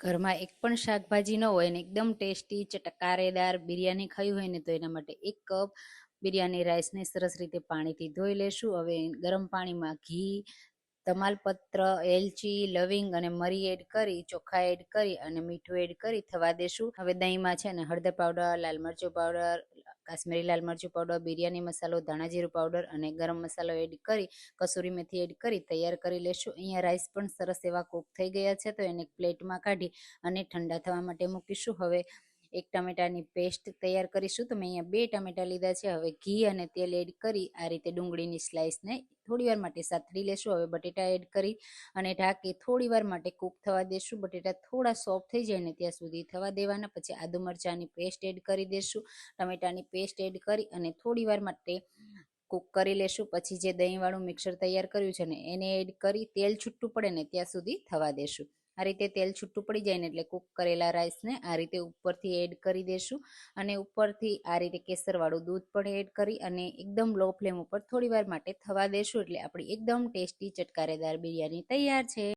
ઘરમાં એક પણ શાકભાજી ન હોય ને એકદમ ટેસ્ટી ચટકારેદાર બિરયાની ખાવી હોય ને તો એના માટે એક કપ બિરયાની રાઈસને સરસ રીતે પાણીથી ધોઈ લેશું. હવે ગરમ પાણીમાં ઘી, તમાલપત્ર, એલચી, લવિંગ અને મરી એડ કરી, ચોખા એડ કરી અને મીઠું એડ કરી થવા દેશું. હવે દહીંમાં છે ને હળદર પાવડર, લાલ મરચું પાવડર કાશ્મીરી લાલ મરચું પાવડર, બિરયાની મસાલો ધાણા જીરું પાવડર અને ગરમ મસાલો એડ કરી, કસૂરી મેથી એડ કરી, તૈયાર કરી લેશું. અહીંયા રાઈસ પણ સરસ એવા કૂક થઈ ગયા છે, તો એને પ્લેટમાં કાઢી અને ઠંડા થવા માટે મૂકીશું. હવે એક ટમેટાની પેસ્ટ તૈયાર કરીશું. તો મેં અહીંયા બે ટમેટા લીધા છે. હવે ઘી અને તેલ એડ કરી આ રીતે ડુંગળીની સ્લાઇસને થોડી વાર માટે સાતરી લેશું. હવે બટેટા એડ કરી અને ઢાંકી થોડી વાર માટે કૂક થવા દેશું. બટેટા થોડા સોફ્ટ થઈ જાય ને ત્યાં સુધી થવા દેવાના. પછી આદુ મરચાંની પેસ્ટ એડ કરી દેશું. ટમેટાની પેસ્ટ એડ કરી અને થોડી વાર માટે કૂક કરી લેશું. પછી જે દહીંવાળું મિક્સર તૈયાર કર્યું છે ને એને એડ કરી તેલ છૂટું પડે ને ત્યાં સુધી થવા દેશું. આ રીતે તેલ છૂટું પડી જાય ને એટલે કૂક કરેલા રાઈસને આ રીતે ઉપરથી એડ કરી દેશું અને ઉપરથી આ રીતે કેસરવાળું દૂધ પણ એડ કરી અને એકદમ લો ફ્લેમ ઉપર થોડી વાર માટે થવા દેશું એટલે આપણી એકદમ ટેસ્ટી ચટકારેદાર બિરયાની તૈયાર છે.